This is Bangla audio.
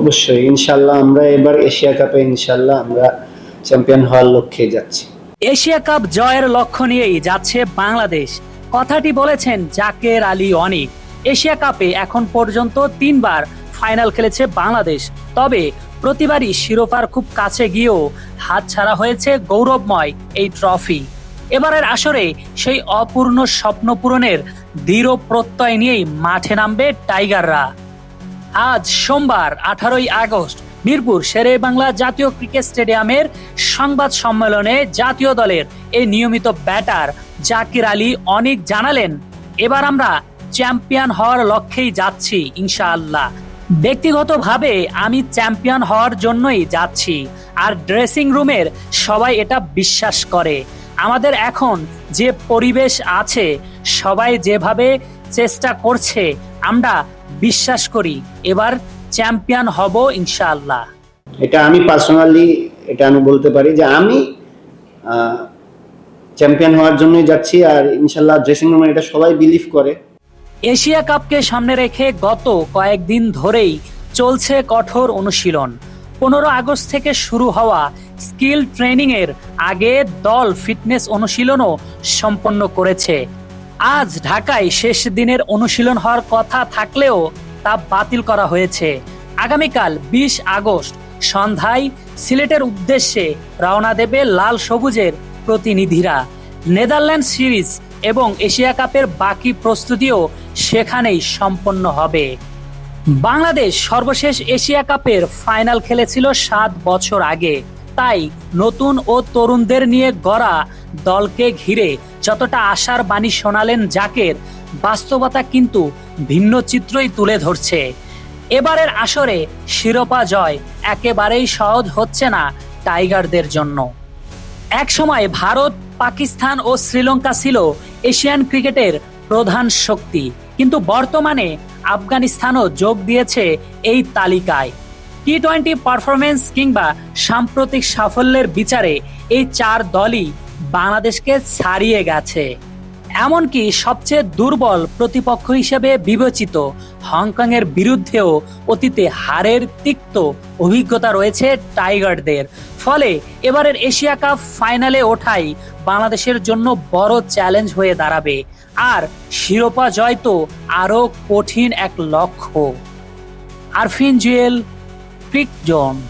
অবশ্যই ইনশাল্লাহ আমরা এবার এশিয়া কাপে ইনশাল্লাহ আমরা চ্যাম্পিয়ন হওয়ার লক্ষ্যে যাচ্ছি। এশিয়া কাপ জয়ের লক্ষ্য নিয়েই যাচ্ছে বাংলাদেশ। কথাটি বলেছেন জাকের আলী অনিক এশিয়া কাপে এখন পর্যন্ত তিনবার ফাইনাল খেলেছে বাংলাদেশ। তবে প্রতিবারই শিরোপার খুব কাছে গিয়েও হাতছাড়া হয়েছে গৌরবময় এই ট্রফি। এবারের আসরে সেই অপূর্ণ স্বপ্ন পূরণের দৃঢ় প্রত্যয় নিয়েই মাঠে নামবে টাইগাররা। আজ সোমবার, আঠারোই আগস্ট, মিরপুর শেরে বাংলা জাতীয় ক্রিকেট স্টেডিয়ামের সংবাদ সম্মেলনে জাতীয় দলের এই নিয়মিত ব্যাটার জাকির আলী অনেক জানালেন, এবার আমরা চ্যাম্পিয়ন হওয়ার লক্ষ্যেই যাচ্ছি, ইনশাআল্লাহ। ব্যক্তিগতভাবে আমি চ্যাম্পিয়ন হওয়ার জন্যই যাচ্ছি, আর ড্রেসিং রুমের সবাই এটা বিশ্বাস করে। আমাদের এখন যে পরিবেশ আছে, সবাই যেভাবে চেষ্টা করছে আমরা বিশ্বাস করি এবার চ্যাম্পিয়ন হব ইনশাআল্লাহ। এটা আমি পার্সোনালি এটা আমি বলতে পারি যে আমি চ্যাম্পিয়ন হওয়ার জন্যই যাচ্ছি আর ইনশাল্লাহ ড্রেসিং রুমে এটা সবাই বিলিভ করে। এশিয়া কাপকে সামনে রেখে গত কয়েকদিন ধরেই চলছে কঠোর অনুশীলন। পনেরো আগস্ট থেকে শুরু হওয়া স্কিল ট্রেনিং এর আগে দল ফিটনেস অনুশীলনও সম্পন্ন করেছে। আজ ঢাকায় শেষ দিনের অনুশীলন হওয়ার কথা থাকলেও তা বাতিল করা হয়েছে। আগামীকাল বিশ আগস্ট সন্ধ্যায় সিলেটের উদ্দেশ্যে রওনা দেবে লাল সবুজের প্রতিনিধিরা। নেদারল্যান্ড সিরিজ এবং এশিয়া কাপের বাকি প্রস্তুতিও সেখানেই সম্পন্ন হবে। বাংলাদেশ সর্বশেষ এশিয়া কাপের ফাইনাল খেলেছিল সাত বছর আগে। তাই নতুন ও তরুণদের নিয়ে গড়া দলকে ঘিরে যতটা আশার বাণী শোনালেন জাকের, বাস্তবতা কিন্তু ভিন্ন চিত্রই তুলে ধরছে। এবারের আসরে শিরোপা জয় একেবারেই সহজ হচ্ছে না টাইগারদের জন্য। একসময় ভারত, পাকিস্তান ও শ্রীলঙ্কা ছিল এশিয়ান ক্রিকেটের প্রধান শক্তি, কিন্তু বর্তমানে আফগানিস্তানও যোগ দিয়েছে এই তালিকায়। টি টোয়েন্টি পারফরমেন্স কিংবা সাম্প্রতিক সাফল্যের বিচারে এই চার দলই বাংলাদেশকে ছাড়িয়ে গেছে। এমনকি সবচেয়ে দুর্বল প্রতিপক্ষ হিসেবে বিবেচিত হংকংয়ের বিরুদ্ধেও অতীতে হারের তিক্ত অভিজ্ঞতা রয়েছে টাইগারদের। ফলে এবারের এশিয়া কাপ ফাইনালে ওঠাই বাংলাদেশের জন্য বড় চ্যালেঞ্জ হয়ে দাঁড়াবে। আর শিরোপা জয় তো আরও কঠিন এক লক্ষ্য। Arfin Jewel Creek John